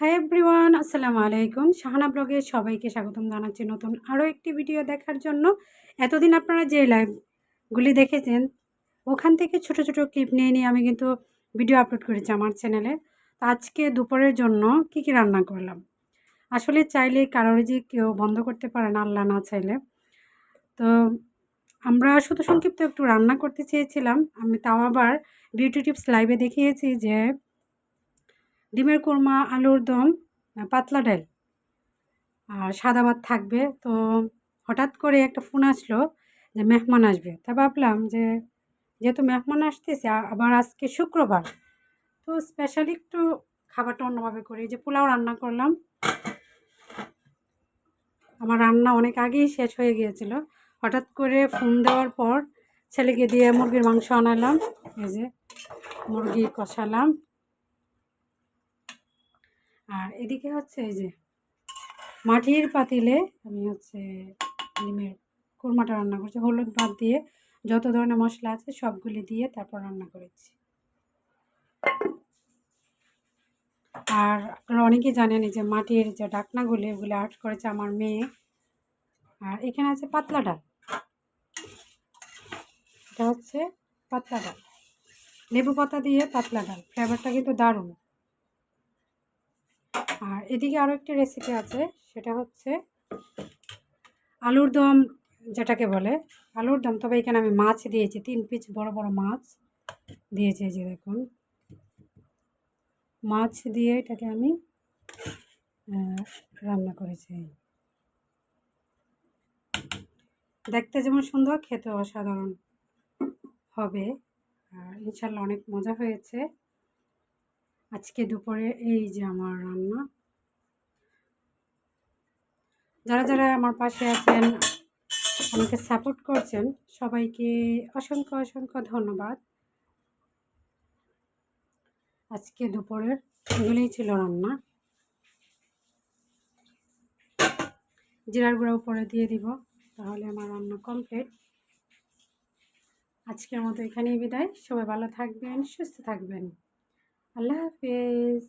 Hi everyone আসসালামু আলাইকুম। শাহানা ব্লগে সবাইকে স্বাগতম জানাচ্ছি নতুন আরও একটি ভিডিও দেখার জন্য। এতদিন আপনারা যে লাইভগুলি দেখেছেন, ওখান থেকে ছোট ছোট ক্লিপ নিয়ে নিয়ে আমি কিন্তু ভিডিও আপলোড করেছি আমার চ্যানেলে তো আজকে দুপুরের জন্য কি কি রান্না করলাম? আসলে চাইলে কারোর যে কেউ বন্ধ করতে পারে না, আল্লাহ না চাইলে। তো আমরা শুধু সংক্ষিপ্ত একটু রান্না করতে চেয়েছিলাম। আমি তাও আবার বিউটি টিপস লাইভে দেখিয়েছি যে ডিমের কোরমা, আলুর দম পাতলা ডাল আর সাদা ভাত থাকবে। তো হঠাৎ করে একটা ফোন আসলো যে মেহমান আসবে। তা ভাবলাম যে যেহেতু মেহমান আসতেছে আবার আজকে শুক্রবার, তো স্পেশালি একটু খাবারটা অন্যভাবে করি যে পোলাও রান্না করলাম। আমার রান্না অনেক আগেই শেষ হয়ে গিয়েছিল। হঠাৎ করে ফোন দেওয়ার পর ছেলেকে দিয়ে মুরগির মাংস আনালাম, এই যে মুরগি কষালাম। আর এদিকে হচ্ছে এই যে মাটির পাতিলে আমি হচ্ছে ডিমের কুরমাটা রান্না করছি। হলুদ ভাত দিয়ে যত ধরনের মশলা আছে সবগুলি দিয়ে তারপর রান্না করেছি। আর আপনারা অনেকেই জানেন যে মাটির যে ডাকনাগুলি ওগুলি আর্ট করেছে আমার মেয়ে। আর এখানে আছে পাতলা ডাল। এটা হচ্ছে পাতলা ডাল। লেবু পাতা দিয়ে পাতলা ডাল। ফ্লেভারটা কিন্তু দারুণ। আর এদিকে আরও একটি রেসিপি আছে, সেটা হচ্ছে আলুর দম যেটাকে বলে, আলুর দম। তবে এখানে আমি মাছ দিয়েছি, তিন পিস বড় বড় মাছ দিয়েছি যে দেখুন। মাছ দিয়ে এটাকে আমি রান্না করেছি। দেখতে যেমন সুন্দর খেতে অসাধারণ হবে। আর ইনশাল্লাহ অনেক মজা হয়েছে। আজকে দুপুরে এই যে আমার রান্না। যারা যারা আমার পাশে আছেন, আমাকে সাপোর্ট করছেন, সবাইকে অসংখ্য অসংখ্য ধন্যবাদ। আজকে দুপুরের এগুলোই ছিল রান্না। জিরার গুঁড়া উপরে দিয়ে দিব, তাহলে আমার রান্না কমপ্লিট আজকের মতো এখানেই বিদায়। সবাই ভালো থাকবেন, সুস্থ থাকবেন। আল্লাহ হাফিজ